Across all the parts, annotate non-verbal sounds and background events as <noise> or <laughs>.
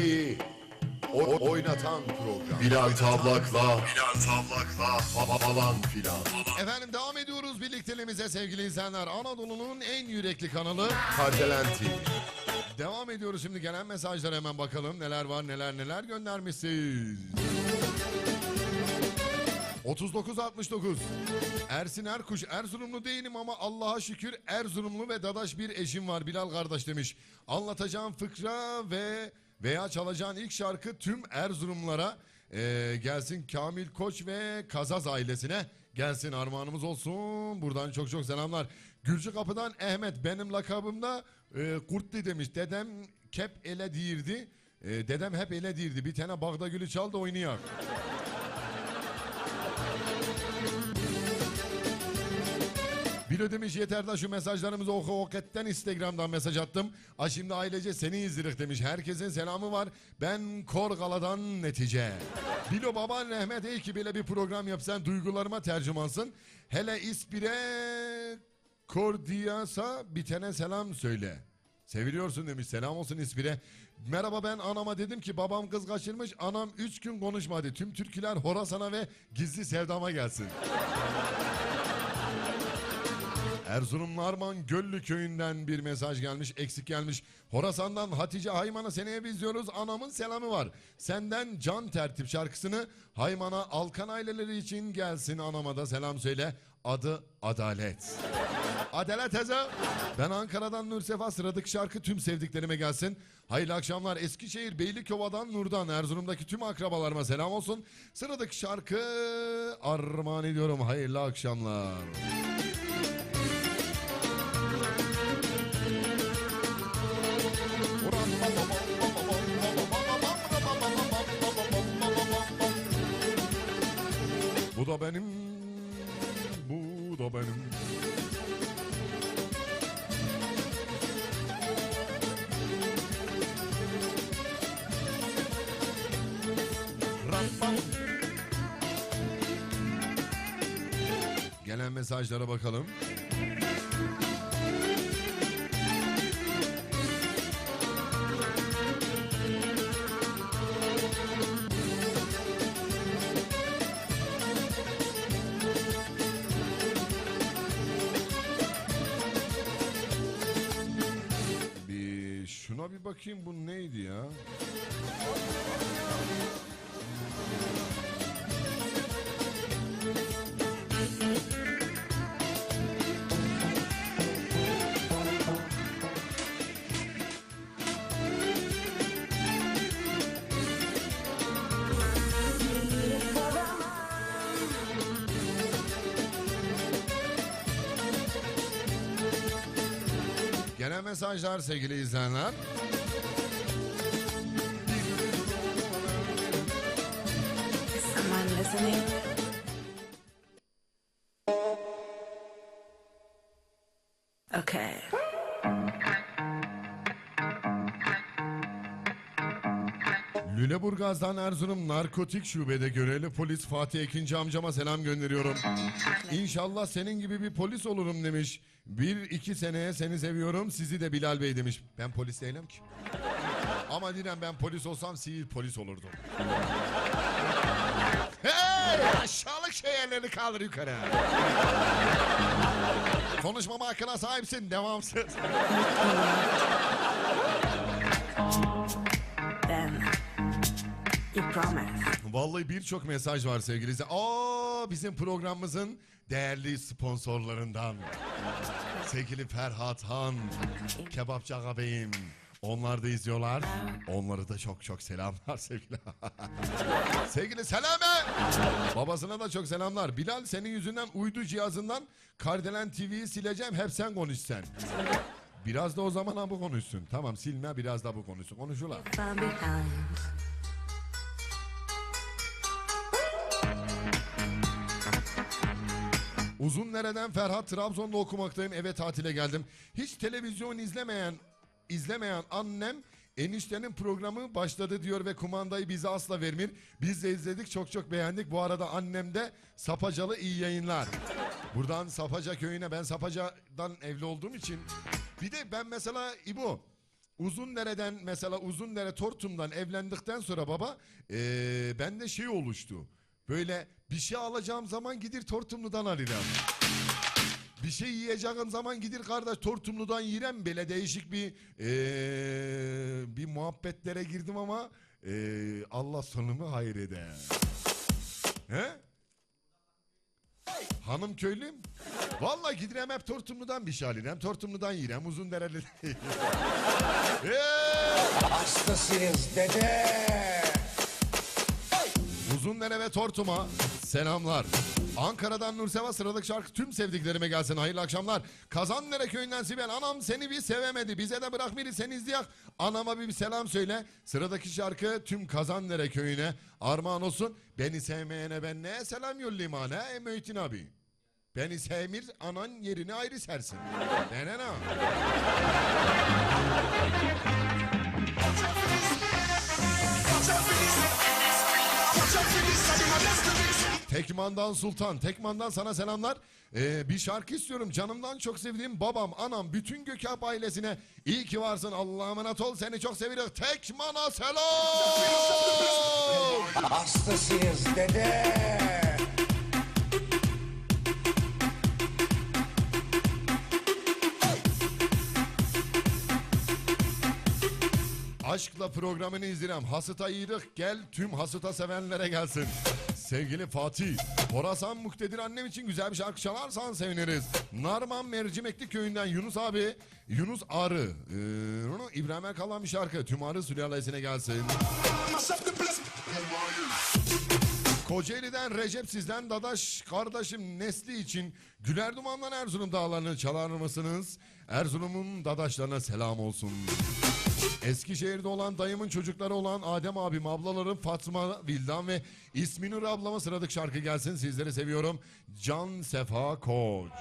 Türkiye'yi o- oynatan program. Bilal Tavlak'la Bilal Tavlak'la fa- falan filan. Efendim devam ediyoruz birlikteliğimize sevgili izleyenler. Anadolu'nun en yürekli kanalı. Kardelen TV. Devam ediyoruz şimdi gelen mesajlara hemen bakalım. Neler var neler neler göndermişsiniz. 3969 Ersin Erkuş Erzurumlu değilim ama Allah'a şükür Erzurumlu ve dadaş bir eşim var Bilal kardeş demiş. Anlatacağım fıkra ve veya çalacağın ilk şarkı tüm Erzurumlara eee, gelsin Kamil Koç ve Kazaz ailesine gelsin armağanımız olsun. Buradan çok çok selamlar. Gülcü Kapı'dan Ahmet benim lakabımda eee Kurtli demiş. Dedem kep ele değirdi. Eee, dedem hep ele değirdi. Bir tane Bağda Gülü çal da oynayak. Bilo demiş yeter da şu mesajlarımızı oku oketten Instagram'dan mesaj attım. A şimdi ailece seni izledik demiş. Herkesin selamı var. Ben Korgala'dan netice. Bilo baban Mehmet ey ki bile bir program yapsan duygularıma tercümansın. Hele ispire Kordiyasa bitene selam söyle. Seviliyorsun demiş. Selam olsun İspire. Merhaba ben anama dedim ki babam kız kaçırmış. Anam üç gün konuşmadı. Tüm türküler Horasan'a ve gizli sevdama gelsin. Erzurum Narman Göllü köyünden bir mesaj gelmiş, eksik gelmiş. Horasan'dan Hatice Hayman'a seneye biz diyoruz. Anamın selamı var. Senden Can Tertip şarkısını Hayman'a Alkan aileleri için gelsin anama da selam söyle. Adı Adalet. Adalet teyze. Ben Ankara'dan Nursefa sıradaki şarkı tüm sevdiklerime gelsin. Hayırlı akşamlar. Eskişehir Beylikova'dan Nur'dan Erzurum'daki tüm akrabalarıma selam olsun. Sıradaki şarkı armağan ediyorum. Hayırlı akşamlar. Da benim, bu da benim. Gelen mesajlara bakalım. Bakayım bu neydi ya? Gelen mesajlar sevgili izleyenler. Listening? Okay. Lüleburgaz'dan Erzurum Narkotik Şubede görevli polis Fatih Ekinci amcama selam gönderiyorum. İnşallah senin gibi bir polis olurum demiş. Bir iki seneye seni seviyorum sizi de Bilal Bey demiş. Ben polis değilim ki. Ama Dinem ben polis olsam sivil polis olurdum. Hey! Aşağılık şeylerini kaldır yukarı. Konuşmama hakkına sahipsin devamsız. Then you promise. Vallahi birçok mesaj var sevgili izle- Aa bizim programımızın değerli sponsorlarından. sevgili Ferhat Han, Kebapçı Aga Bey'im. Onlar da izliyorlar. Onları da çok çok selamlar sevgili. <laughs> sevgili Selame. Babasına da çok selamlar. Bilal senin yüzünden uydu cihazından Kardelen TV'yi sileceğim. Hep sen konuş sen. Biraz da o zaman ha bu konuşsun. Tamam silme biraz da bu konuşsun. Behind. Uzun nereden Ferhat Trabzon'da okumaktayım. Eve tatile geldim. Hiç televizyon izlemeyen izlemeyen annem eniştenin programı başladı diyor ve kumandayı bize asla vermir. Biz de izledik çok çok beğendik. Bu arada annem de Sapacalı iyi yayınlar. Buradan Sapaca köyüne ben Sapaca'dan evli olduğum için bir de ben mesela İbo Uzundere'den mesela Uzundere Tortum'dan evlendikten sonra baba eee bende şey oluştu. Böyle bir şey alacağım zaman gidir Tortumlu'dan alırım. Bir şey yiyeceğim zaman gidir kardeş Tortumlu'dan yirem böyle değişik bir eee, bir muhabbetlere girdim ama eee, Allah sonumu hayır eder. He? Hanım köylüm. Vallahi gidirem hep Tortumlu'dan bir şey alırım. Tortumlu'dan yirem uzun dereli. <laughs> Hastasıyız dede. Uzunlere ve Tortum'a selamlar. Ankara'dan Nurseva sıradaki şarkı tüm sevdiklerime gelsin. Hayırlı akşamlar. Kazannere köyünden Sibel. Anam seni bir sevemedi. Bize de bırak biri seni izleyek. Anama bir, selam söyle. Sıradaki şarkı tüm Kazannere köyüne armağan olsun. Beni sevmeyene ben ne selam yollayayım ana? E Mühittin abi. Beni sevmir anan yerini ayrı sersin. Ne ne ne? Tekmandan Sultan. Tekmandan sana selamlar. Ee, bir şarkı istiyorum. Canımdan çok sevdiğim babam, anam, bütün Gökap ailesine iyi ki varsın. Allah'a emanet ol. Seni çok seviyoruz. Tekmana selam. Hastasıyız dede. Aşkla programını izlerim. Hasıta iyilik gel tüm hasıta sevenlere gelsin. Sevgili Fatih, Horasan Muktedir annem için güzel bir şarkı çalarsan seviniriz. Narman Mercimekli köyünden Yunus abi, Yunus Arı. Ee, onu İbrahim'e kalan bir şarkı. Tüm Arı sülalesine gelsin. Kocaeli'den Recep sizden Dadaş kardeşim Nesli için Güler Duman'dan Erzurum dağlarını çalar mısınız? Erzurum'un Dadaşlarına selam olsun. Eskişehir'de olan dayımın çocukları olan Adem abim, ablalarım Fatma, Vildan ve İsminur ablama sıradık şarkı gelsin. Sizleri seviyorum. Can Sefa Koç.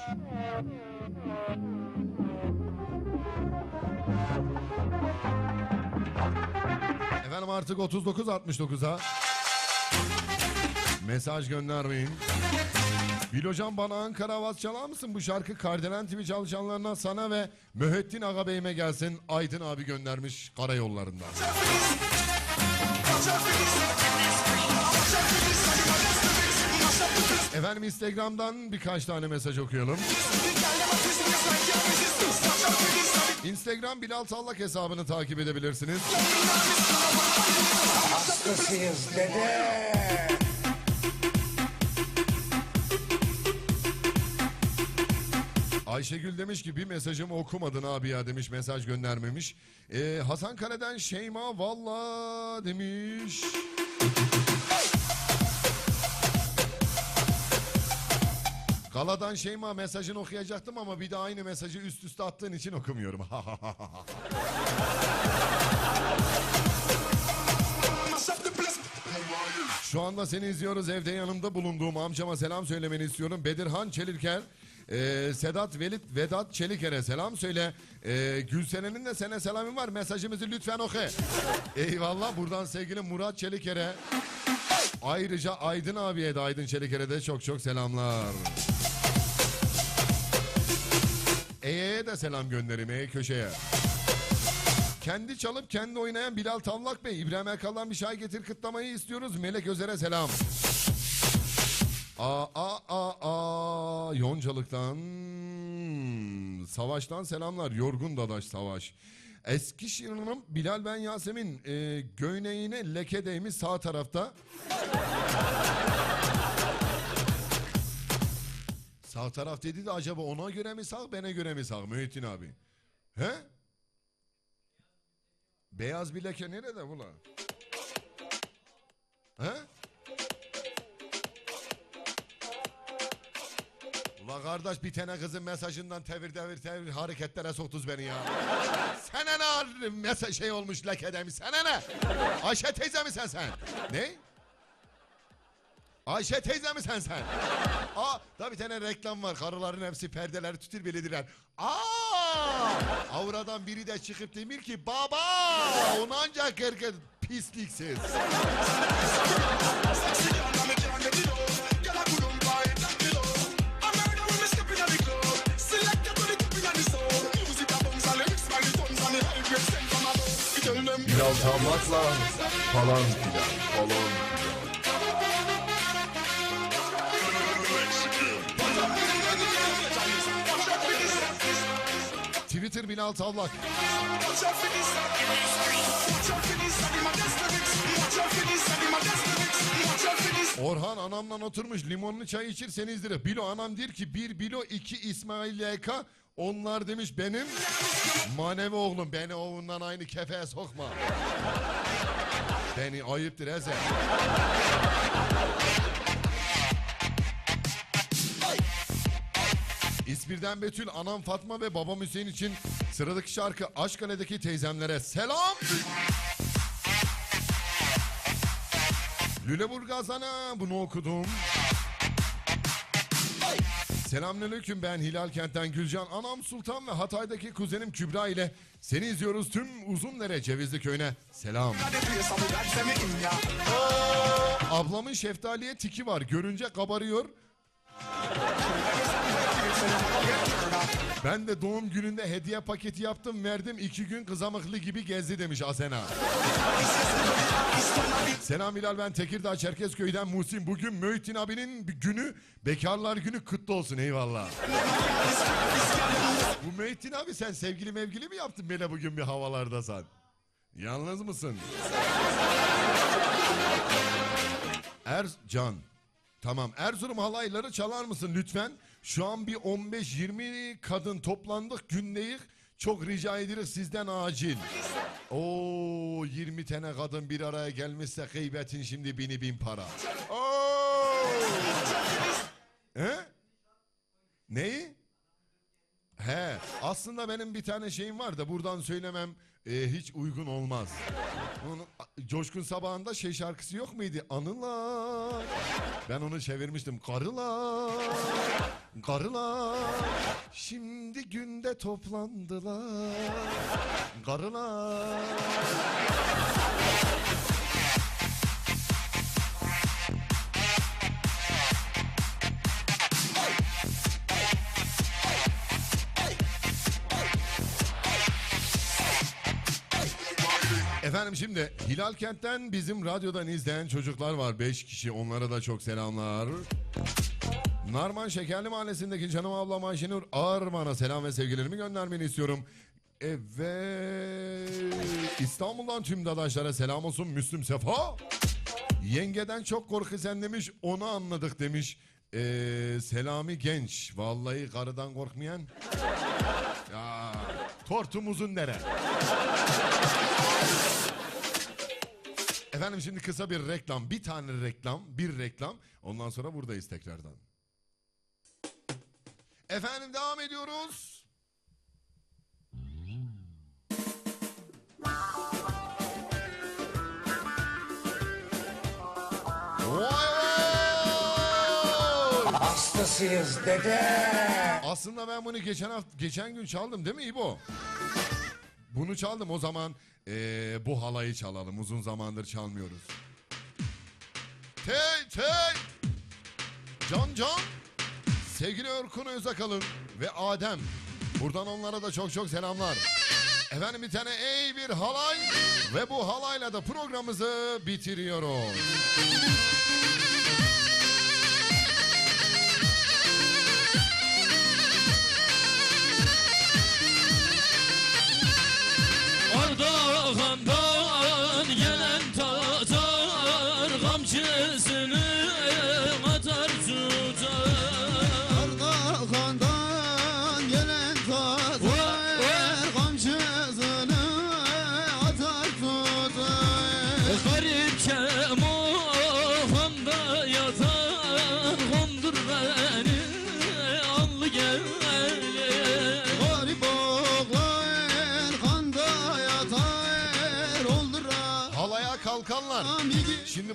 Efendim artık 39.69'a mesaj göndermeyin. Bil hocam bana Ankara Havas çalar mısın? Bu şarkı Kardelen TV çalışanlarına sana ve Mühettin Aga Bey'ime gelsin. Aydın abi göndermiş karayollarından. Efendim Instagram'dan birkaç tane mesaj okuyalım. Instagram Bilal Sallak hesabını takip edebilirsiniz. Hastasıyız dede. Ayşegül demiş ki bir mesajımı okumadın abi ya demiş mesaj göndermemiş. Ee, Hasan Kale'den Şeyma valla demiş. Gala'dan Şeyma mesajını okuyacaktım ama bir de aynı mesajı üst üste attığın için okumuyorum. <laughs> Şu anda seni izliyoruz. Evde yanımda bulunduğum amcama selam söylemeni istiyorum. Bedirhan Çelirker, e, Sedat Velit Vedat Çeliker'e selam söyle. E, Gülsen'in de sana selamı var. Mesajımızı lütfen oku. Eyvallah. Buradan sevgili Murat Çeliker'e. Ayrıca Aydın abiye de Aydın Çeliker'e de çok çok selamlar. E'ye de selam gönderim E köşeye. Kendi çalıp kendi oynayan Bilal Tallak Bey, İbrahim Erkal'dan bir şay getir kıtlamayı istiyoruz. Melek Özer'e selam. Aa, aa, aa, aa, Yoncalık'tan, Savaş'tan selamlar. Yorgun Dadaş Savaş. Eskişehir'in Bilal ben Yasemin e, göğneğine leke değmiş sağ tarafta. sağ taraf dedi de acaba ona göre mi sağ bana göre mi sağ Mühittin abi? He? Beyaz bir leke nerede ula? He? Ula kardeş bir tane kızın mesajından tevir devir tevir hareketlere soktuz beni ya. Sana ne mesaj şey olmuş leke demiş sana ne? Ayşe teyze mi sen sen? Ne? Ayşe teyze mi sen sen? Aa da bir tane reklam var. Karıların hepsi perdeleri tütür belediler. Aa! Avradan biri de çıkıp demir ki baba onu ancak erkek pisliksiz. Bilal Tavlak'la falan filan. Falan. Twitter Bilal Tavlak. Orhan anamla oturmuş limonlu çay içirseniz diyor. Bilo anam der ki bir bilo iki İsmail YK. Onlar demiş benim manevi oğlum. Beni oğlundan aynı kefeye sokma. Beni ayıptır Ezel. İspir'den Betül, anam Fatma ve babam Hüseyin için sıradaki şarkı Aşkale'deki teyzemlere selam. Lüleburgaz ana bunu okudum. Selamünaleyküm ben Hilal Kent'ten Gülcan. Anam Sultan ve Hatay'daki kuzenim Kübra ile seni izliyoruz tüm Uzundere Cevizli Köyü'ne. Selam. Ablamın şeftaliye tiki var. Görünce kabarıyor. Ben de doğum gününde hediye paketi yaptım verdim iki gün kızamıklı gibi gezdi demiş Asena. Selam Hilal ben Tekirdağ Çerkezköy'den Muhsin. Bugün Mühittin abinin günü bekarlar günü kutlu olsun eyvallah. Bu Mühittin abi sen sevgili mevgili mi yaptın böyle bugün bir havalarda sen? Yalnız mısın? Ercan. Tamam. Erzurum halayları çalar mısın lütfen? Şu an bir 15-20 kadın toplandık gündeyiz. Çok rica ederiz sizden acil. Oo 20 tane kadın bir araya gelmişse gıybetin şimdi bini bin para. Oo! He? Neyi? He, aslında benim bir tane şeyim var da buradan söylemem e, hiç uygun olmaz. Onun, Coşkun Sabahı'nda şey şarkısı yok muydu? Anılar. Ben onu çevirmiştim. Karılar, karılar. Şimdi günde toplandılar. Karılar. Efendim şimdi Hilal Kent'ten bizim radyodan izleyen çocuklar var. Beş kişi onlara da çok selamlar. Narman Şekerli Mahallesi'ndeki canım ablam Ayşenur Arman'a selam ve sevgilerimi göndermeni istiyorum. Evet. İstanbul'dan tüm dadaşlara selam olsun Müslüm Sefa. Yengeden çok korku sen demiş onu anladık demiş. Ee, Selami Genç. Vallahi karıdan korkmayan. Ya, tortumuzun nere? Efendim şimdi kısa bir reklam. Bir tane reklam, bir reklam. Ondan sonra buradayız tekrardan. Efendim devam ediyoruz. Vay! Hastasıyız dede. Aslında ben bunu geçen hafta, geçen gün çaldım değil mi İbo? Bunu çaldım o zaman eee, bu halayı çalalım. Uzun zamandır çalmıyoruz. Tey tey! Can can! Sevgili Orkun Özakalın ve Adem. Buradan onlara da çok çok selamlar. Efendim bir tane ey bir halay ve bu halayla da programımızı bitiriyoruz.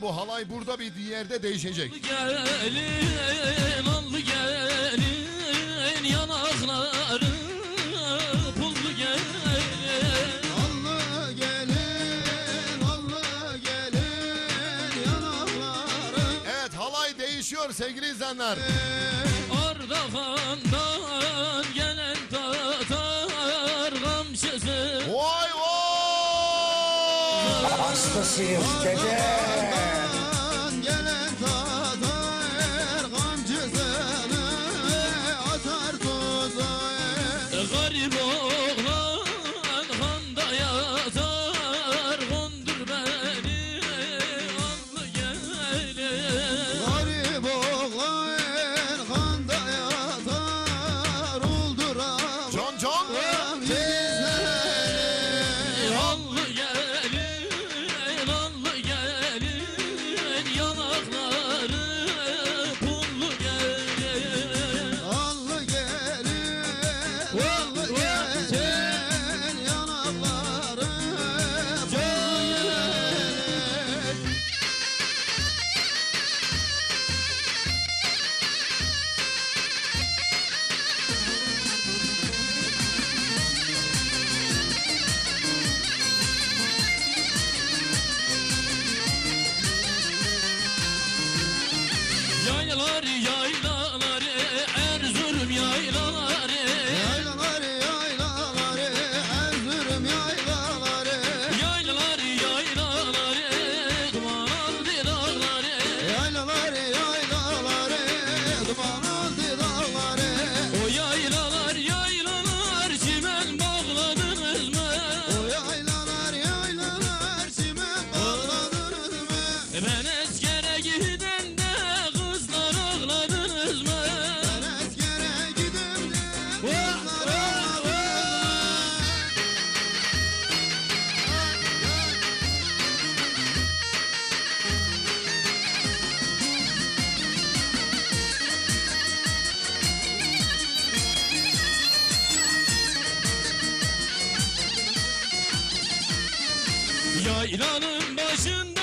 Şimdi bu halay burada bir yerde değişecek. Gelin allı gelin yanakları pullu gelin Allı gelin, allı gelin yanakları Evet halay değişiyor sevgili izleyenler. Ardahan'dan 谢谢。再见 Yaylanın başında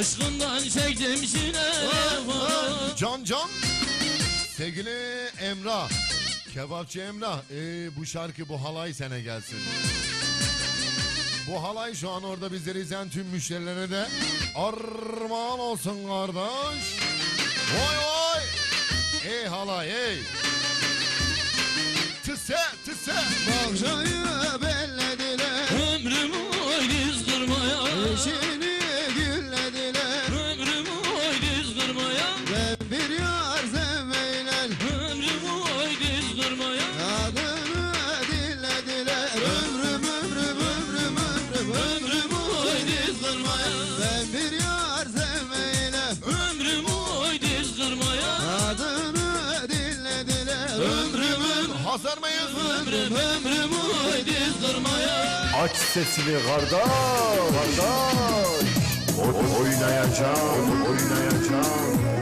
Aşkından çektim çile. Can can. Sevgili Emrah. Kebapçı Emrah. Ee, Bu şarkı bu halay sene gelsin. Bu halay şu an orada bizleri izleyen tüm müşterilere de Armağan olsun kardeş. Vay vay Ey halay ey. Tıse tıse Bahçeyi bellediler. Ömrümü oy durmaya. Eşin ömrüm ömrüm oy diz kırmaya Aç sesini kardeş, kardeş. Oynayacağım, oynayacağım.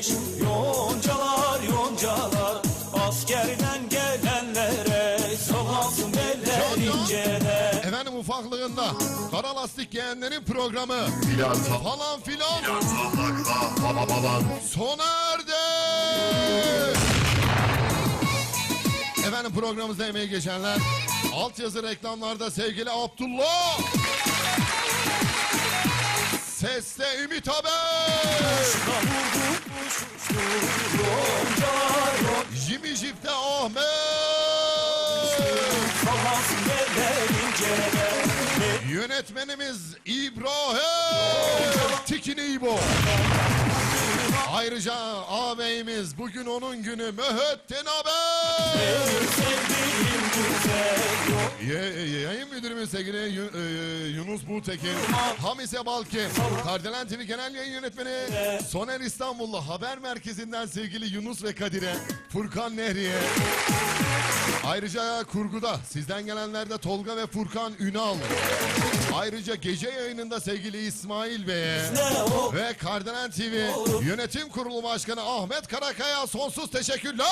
Beslenmiş yoncalar yoncalar Askerden gelenlere salansın eller inceler Efendim ufaklığında kara lastik giyenlerin programı Filan falan filan filan tallakla baba baban. sona erdi. Efendim programımızda emeği geçenler altyazı reklamlarda sevgili Abdullah. Seste Ümit Haber. Jimmy Jip'te Ahmet. Yönetmenimiz İbrahim Tikini İbo. Ayrıca ağabeyimiz bugün onun günü Mühittin Haber. Ye- yayın müdürümüz sevgili e, Yunus Buğtekin, Hamise Balki, Kardelen TV Genel Yayın Yönetmeni, Soner İstanbullu Haber Merkezi'nden sevgili Yunus ve Kadir'e, Furkan Nehri'ye, Ayrıca kurguda sizden gelenlerde Tolga ve Furkan Ünal. Ayrıca gece yayınında sevgili İsmail Bey'e ve Kardelen TV Yönetim Kurulu Başkanı Ahmet Karakaya sonsuz teşekkürler.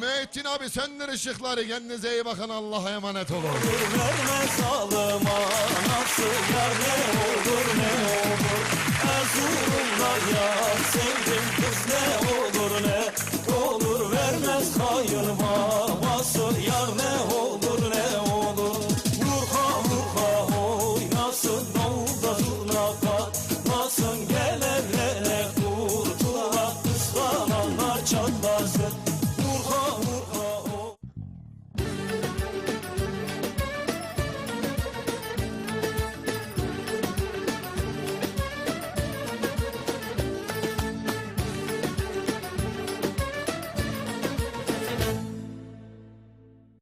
Metin abi söndür ışıkları kendinize iyi bakın Allah'a emanet olun.